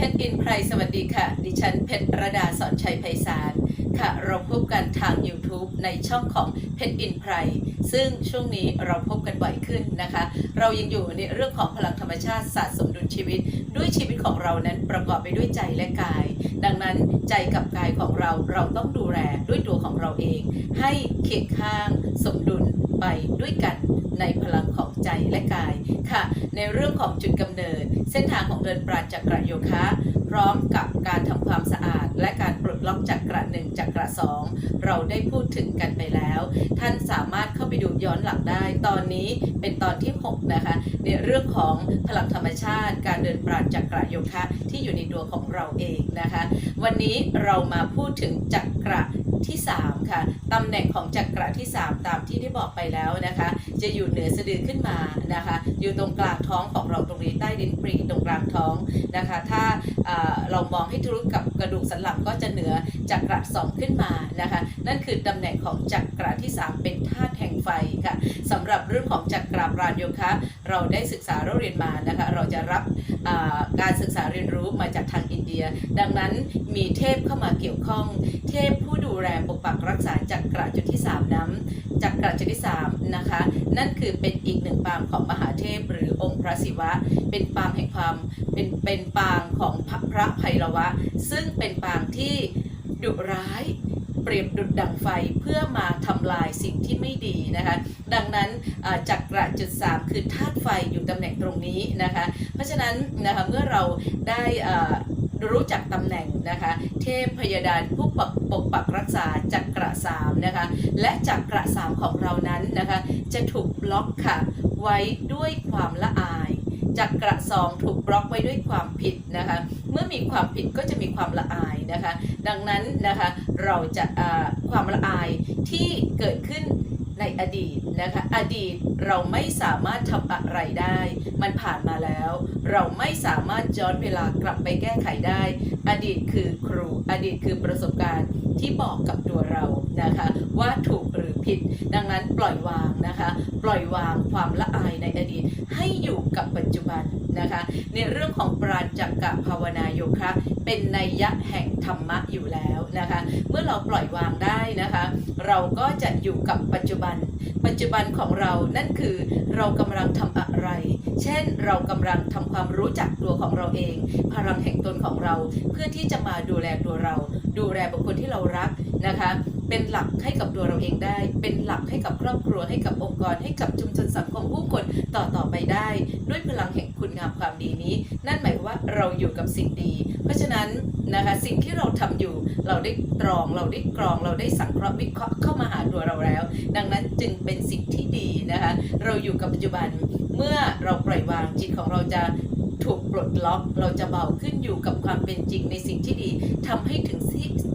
เพชรอินไพรสวัสดีค่ะ ดิฉันเพชรระดาสอนชัยไพศาลค่ะ เราพบกันทาง YouTube ในช่องของเพชรอินไพรซึ่งช่วงนี้เราพบกันบ่อยขึ้นนะคะ เรายังอยู่ในเรื่องของพลังธรรมชาติศาสตร์สมดุลชีวิต ด้วยชีวิตของเรานั้นประกอบไปด้วยใจและกาย ดังนั้นใจกับกายของเราเราต้องดูแลด้วยตัวของเราเอง ให้เคียงข้างสมดุล ไปด้วยกันในพลังของใจและกายค่ะ ในเรื่องของจุดกำเนิด เส้นทางของเดินปราณจักรโยคะ พร้อมกับการทำความสะอาด และการปลดล็อกจักระหนึ่งจักระสองเราได้พูดถึงกันไปแล้ว ท่านสามารถเข้าไปดูย้อนหลังได้ ตอนนี้เป็นตอนที่ 6 นะคะ ในเรื่องของพลังธรรมชาติ การเดินปราณจักระโยคะที่อยู่ในตัวของเราเองนะคะ วันนี้เรามาพูดถึงจักระที่ 3 ค่ะตำแหน่งของจักระที่ 3 ตามที่ได้บอกไปแล้วนะคะ จะอยู่เหนือสะดือขึ้นมานะคะ อยู่ตรงกลางท้องของเราตรงนี้ใต้ดินปรีตรงกลางท้องนะคะ ถ้าอ่าเรามองให้ทะลุกับกระดูกสันหลังก็จะเหนือจักระสองขึ้นมานะคะ นั่นคือตำแหน่งของจักระที่ 3 เป็นธาตุ ไฟค่ะสำหรับเรื่องของจักระปราณโยคะ เราได้ศึกษาเราเรียนมานะคะเราจะรับการศึกษาเรียนรู้มาจากทางอินเดีย ดังนั้นมีเทพเข้ามาเกี่ยวข้อง เทพผู้ดูแลปกปักรักษาจักระจุดที่ 3 นั้นจักระจุดที่3นะคะนั่นคือเป็นอีกหนึ่งปางของมหาเทพหรือองค์พระศิวะ เป็นปางแห่งความเป็นเป็นปางของพระพระไพรวะ ซึ่งเป็นปางที่ดุร้าย เปรียบดุดดังไฟเพื่อมาทำลายสิ่งที่ไม่ดีนะคะดังนั้นจักระจุดสามคือธาตุไฟอยู่ตำแหน่งตรงนี้นะคะเพราะฉะนั้นนะคะเมื่อเราได้รู้จักตำแหน่งนะคะเทพพยดาลผู้ปกปกปักรักษาจักระสามนะคะและจักระสามของเรานั้นนะคะจะถูกบล็อกค่ะไว้ด้วยความละอาย จักระซองถูกบล็อกไว้ด้วยความผิดนะคะ เมื่อมีความผิดก็จะมีความละอายนะคะ ดังนั้นนะคะเราจะความละอายที่เกิดขึ้นในอดีตนะคะ อดีตเราไม่สามารถทำอะไรได้ มันผ่านมาแล้ว เราไม่สามารถย้อนเวลากลับไปแก้ไขได้ อดีตคือครู อดีตคือประสบการณ์ที่บอกกับตัวเรานะคะ ว่าถูกหรือผิด ดังนั้นปล่อยวางนะคะ ปล่อยวางความละอายในอดีตให้อยู่กับปัจจุบันนะคะ ในเรื่องของปราณจักกะภาวนาโยคะ เป็นนัยยะแห่งธรรมะอยู่แล้วนะคะ เมื่อเราปล่อยวางได้นะคะ เราก็จะอยู่กับปัจจุบัน ปัจจุบันของเรานั่นคือเรากำลังทำอะไร เช่นเรากำลังทำความรู้จักตัวของเราเอง พลังแห่งตนของเรา เพื่อที่จะมาดูแลตัวเรา ดูแลบุคคลที่เรารักนะคะ เป็นหลักให้กับตัวเราเองได้ เป็นหลักให้กับครอบครัวให้กับองค์กร ให้กับชุมชนสังคมผู้คนต่อต่อไปได้ ด้วยพลังแห่งคุณงามความดีนี้ นั่นหมายความว่าเราอยู่กับสิ่งดี เพราะฉะนั้นนะคะสิ่งที่เราทำอยู่เราได้ตรองเราได้กรองเราได้สังเคราะห์วิเคราะห์เข้ามาหาตัวเราแล้ว ดังนั้นจึงเป็นสิ่งที่ดีนะคะเราอยู่กับปัจจุบัน เมื่อเราปล่อยวางจิตของเราจะถูกปลดล็อกเราจะเบาขึ้นอยู่กับความเป็นจริงในสิ่งที่ดีทำให้ถึง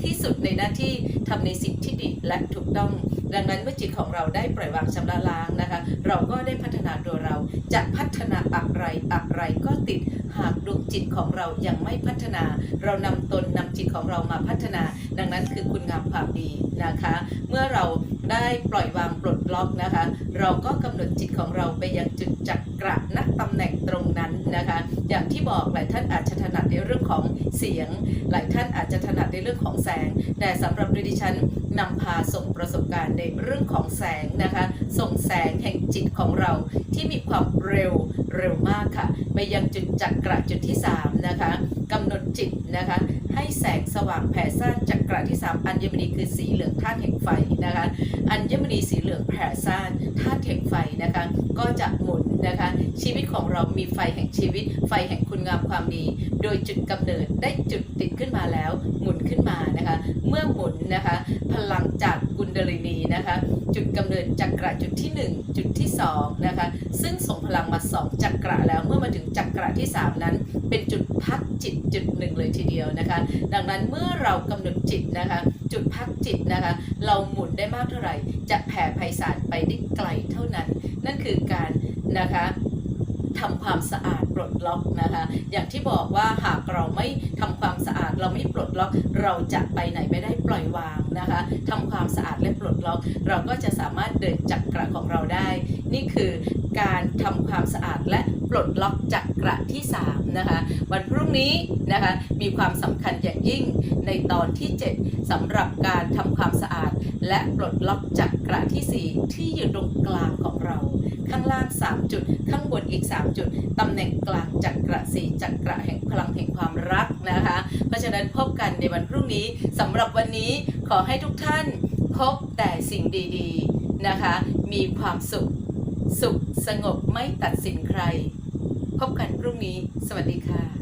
ที่สุดในหน้าที่ทำในสิ่งที่ดีและถูกต้อง ดังนั้นเมื่อจิตของเราได้ปล่อยวางชำระล้างนะคะ เราก็ได้พัฒนาตัวเรา จะพัฒนาอะไรอะไรก็ติดหากดวงจิตของเรายังไม่พัฒนา เรานำตนนำจิตของเรามาพัฒนา ดังนั้นคือคุณงามความดีนะคะ เมื่อเรา ได้ปล่อยวางปลดล็อกนะคะ เราก็กำหนดจิตของเราไปยังจุดจักระนักตำแหน่งตรงนั้นนะคะ อย่างที่บอกหลายท่านอาจจะถนัดในเรื่องของเสียง หลายท่านอาจจะถนัดในเรื่องของแสง แต่สำหรับดิฉันนำพาส่งประสบการณ์ในเรื่องของแสงนะคะ ส่งแสงแห่งจิตของเราที่มีความเร็ว เร็วมากค่ะ ไปยังจุดจักระจุดที่ 3 นะคะกำหนดจิตนะคะ ให้แสงสว่างแผ่ซ่านจักระที่ 3 อัญมณีคือสีเหลืองธาตุแห่งไฟนะคะ อัญมณีสีเหลืองแผ่ซ่านธาตุแห่งไฟนะคะ ก็จะหมุนนะคะ ชีวิตของเรามีไฟแห่งชีวิต ไฟแห่งคุณงามความดี โดยจุดกำเนิดได้จุดติดขึ้นมาแล้ว หมุนขึ้นมานะคะ เมื่อหมุนนะคะ พลังจากกุนดลินีนะคะ จุดกำเนิดจักระจุดที่ 1 จุดที่2นะคะซึ่งส่งพลังมา 2 จักระแล้วเมื่อมาถึงจักระที่ 3 นั้น เป็นจุดพักจิตจุดหนึ่งเลยทีเดียวนะคะดังนั้นเมื่อเรากำหนดจิตนะคะจุดพักจิตนะคะเราหมุนได้มากเท่าไหร่ จะแผ่ไพศาลไปได้ไกลเท่านั้น นั่นคือการนะคะทำความสะอาดปลดล็อกนะคะ อย่างที่บอกว่าหากเราไม่ทำความสะอาดเราไม่ปลดล็อก เราจะไปไหนไม่ได้ปล่อยวางนะคะทำความสะอาดและปล ล็อกเราก็จะสามารถเดินจักระของเราได้ นี่คือการทำความสะอาดและปลดล็อกจักระที่3นะคะวันพรุ่งนี้นะคะมีความสำคัญอย่างยิ่งในตอนที่ 7สำหรับการทำความสะอาด และปลดล็อกจักระที่ 4 ที่อยู่ตรงกลางของเรา ข้างล่าง 3 จุด ข้างบนอีก 3 จุดตำแหน่งกลางจักระสี่จักระแห่งพลังแห่งความรักนะคะ เพราะฉะนั้นพบกันในวันพรุ่งนี้สำหรับวันนี้ขอให้ทุกท่าน พบแต่สิ่งดีๆนะคะ มีความสุข สุขสงบไม่ตัดสินใคร พบกันพรุ่งนี้ สวัสดีค่ะ